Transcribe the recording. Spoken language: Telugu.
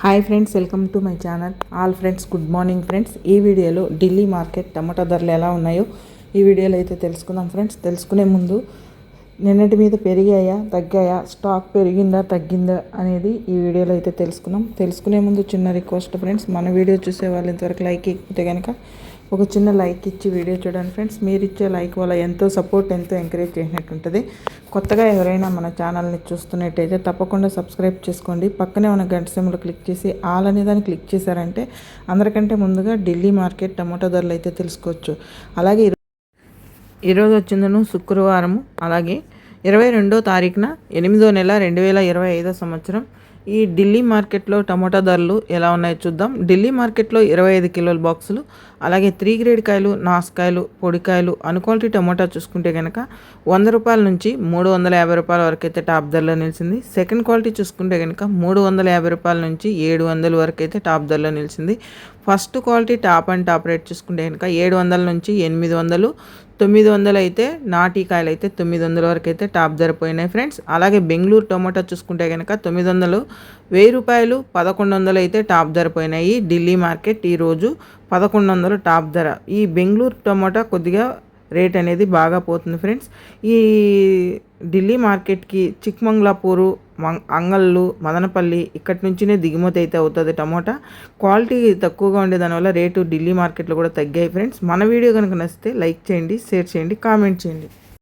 Hi friends welcome to my channel. All friends good morning friends. ఈ వీడియోలో ఢిల్లీ మార్కెట్ టమాటా ధరలు ఎలా ఉన్నాయో ఈ వీడియోలో అయితే తెలుసుకుందాం ఫ్రెండ్స్. తెలుసుకునే ముందు నిన్నటి మీద పెరిగాయా? తగ్గాయా? స్టాక్ పెరిగిందా? తగ్గిందా? అనేది ఈ వీడియోలో అయితే తెలుసుకున్నాం తెలుసుకునే ముందు చిన్న రిక్వెస్ట్ ఫ్రెండ్స్ మన వీడియో చూసే వాళ్ళు ఇంతవరకు లైక్ ఇకపోతే కనుక ఒక చిన్న లైక్ ఇచ్చి వీడియో చూడండి ఫ్రెండ్స్. మీరు ఇచ్చే లైక్ వల్ల ఎంతో సపోర్ట్ ఎంతో ఎంకరేజ్ చేసినట్టు ఉంటుంది. కొత్తగా ఎవరైనా మన ఛానల్ని చూస్తున్నట్టయితే తప్పకుండా సబ్స్క్రైబ్ చేసుకోండి. పక్కనే ఉన్న గంట సింబల్ క్లిక్ చేసి ఆల్ అనే దాన్ని క్లిక్ చేశారంటే అందరికంటే ముందుగా ఢిల్లీ మార్కెట్ టమాటో ధరలు అయితే తెలుసుకోవచ్చు. అలాగే ఈరోజు వచ్చిందను శుక్రవారం అలాగే ఇరవై రెండో తారీఖున ఎనిమిదో నెల రెండు వేల ఇరవై ఐదో సంవత్సరం. ఈ ఢిల్లీ మార్కెట్లో టమోటా ధరలు ఎలా ఉన్నాయో చూద్దాం. ఢిల్లీ మార్కెట్లో ఇరవై ఐదు కిలోల బాక్సులు అలాగే త్రీ గ్రేడ్ కాయలు నాసుకాయలు పొడికాయలు అన్క్వాలిటీ టమోటా చూసుకుంటే కనుక వంద రూపాయల నుంచి మూడు వందల యాభై రూపాయల వరకు అయితే టాప్ ధరలో నిలిచింది. సెకండ్ క్వాలిటీ చూసుకుంటే కనుక మూడు వందల యాభై రూపాయల నుంచి ఏడు వందల వరకు అయితే టాప్ ధరలో నిలిచింది. First quality top and top rate చూసుకుంటే కనుక ఏడు వందల నుంచి ఎనిమిది వందలు తొమ్మిది వందలు అయితే నాటి కాయలు అయితే తొమ్మిది వందల వరకు అయితే టాప్ ధర పోయినాయి ఫ్రెండ్స్. అలాగే బెంగళూరు టొమాటో చూసుకుంటే కనుక తొమ్మిది వందలు వెయ్యి రూపాయలు పదకొండు వందలు అయితే టాప్ ధర పోయినాయి ఢిల్లీ మార్కెట్ ఈరోజు పదకొండు వందలు టాప్ ధర. ఈ బెంగళూరు టొమాటో కొద్దిగా రేట్ అనేది బాగా పోతుంది ఫ్రెండ్స్. ఈ ఢిల్లీ మార్కెట్కి చిక్మంగళాపూరు అంగళ్ళు మదనపల్లి ఇక్కడి నుంచినే దిగుమతి అయితే అవుతుంది టమోటా. క్వాలిటీ తక్కువగా ఉండే దానివల్ల రేటు ఢిల్లీ మార్కెట్లో కూడా తగ్గాయి ఫ్రెండ్స్. మన వీడియో కనుక నచ్చితే లైక్ చేయండి షేర్ చేయండి కామెంట్ చేయండి.